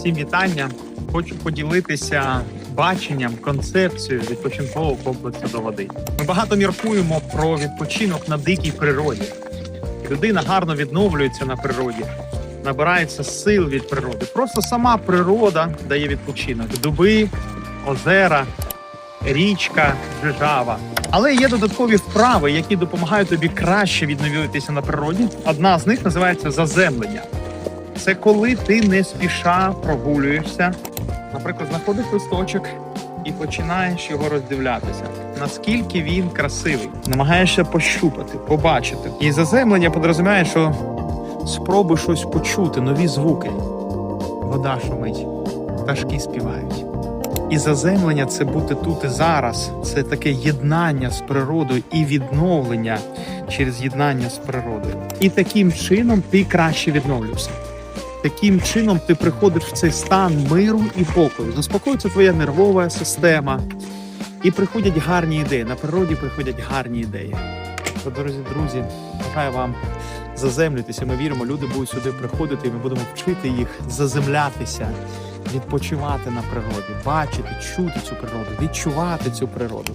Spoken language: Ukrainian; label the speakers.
Speaker 1: Всім вітання. Хочу поділитися баченням, концепцією відпочинкового комплексу до води. Ми багато міркуємо про відпочинок на дикій природі. Людина гарно відновлюється на природі, набирається сил від природи. Просто сама природа дає відпочинок. Дуби, озера, річка, жижава. Але є додаткові вправи, які допомагають тобі краще відновитися на природі. Одна з них називається заземлення. Це коли ти не спіша прогулюєшся, наприклад, знаходиш листочок і починаєш його роздивлятися. Наскільки він красивий, намагаєшся пощупати, побачити. І заземлення підрозуміє, що спробуй щось почути, нові звуки. Вода шумить, пташки співають. І заземлення це бути тут і зараз. Це таке єднання з природою і відновлення через єднання з природою. І таким чином ти краще відновлюєшся. Таким чином ти приходиш в цей стан миру і покою. Заспокоюється твоя нервова система, і приходять гарні ідеї. На природі приходять гарні ідеї. То, дорогі друзі, бажаю вам заземлюйтеся. Ми віримо, люди будуть сюди приходити, і ми будемо вчити їх заземлятися, відпочивати на природі, бачити, чути цю природу, відчувати цю природу.